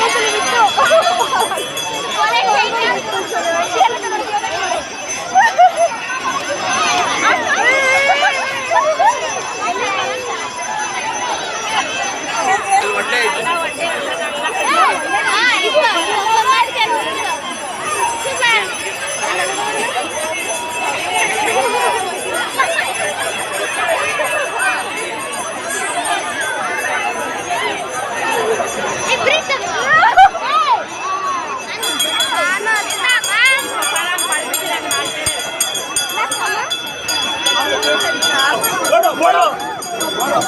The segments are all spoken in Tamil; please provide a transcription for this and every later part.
Nasa limit ko.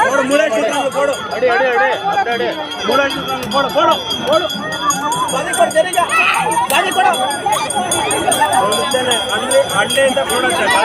போடு மூலாடி சுத்துறாங்க போடு. அடி அடி அடி அப்படி அடி. மூலாடி சுத்துறாங்க போடு போடு போடு. பதை கொடு தெரியுங்க பதை கொடு. அண்ணே அண்ணே இந்த போடு சேட்டா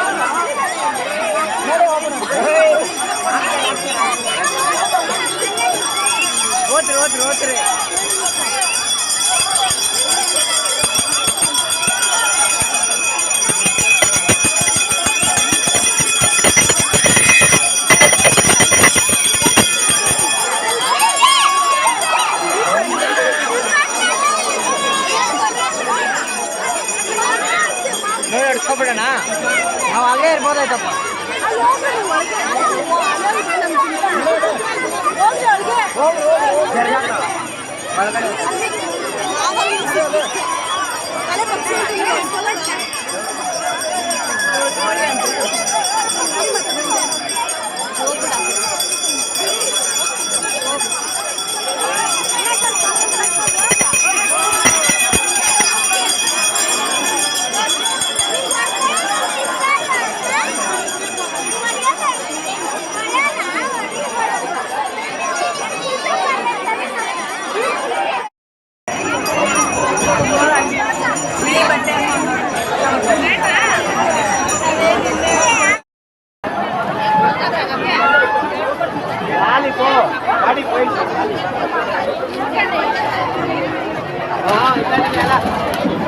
ನೋಡಿ ಹಿಡ್ಕೊಬಿಡೋಣ ನಾವು ಅಲ್ಲೇ ಇರ್ಬೋದಾಯ್ತಪ್ಪ ಒಳಗಡೆ 哪里可以？啊，你在了。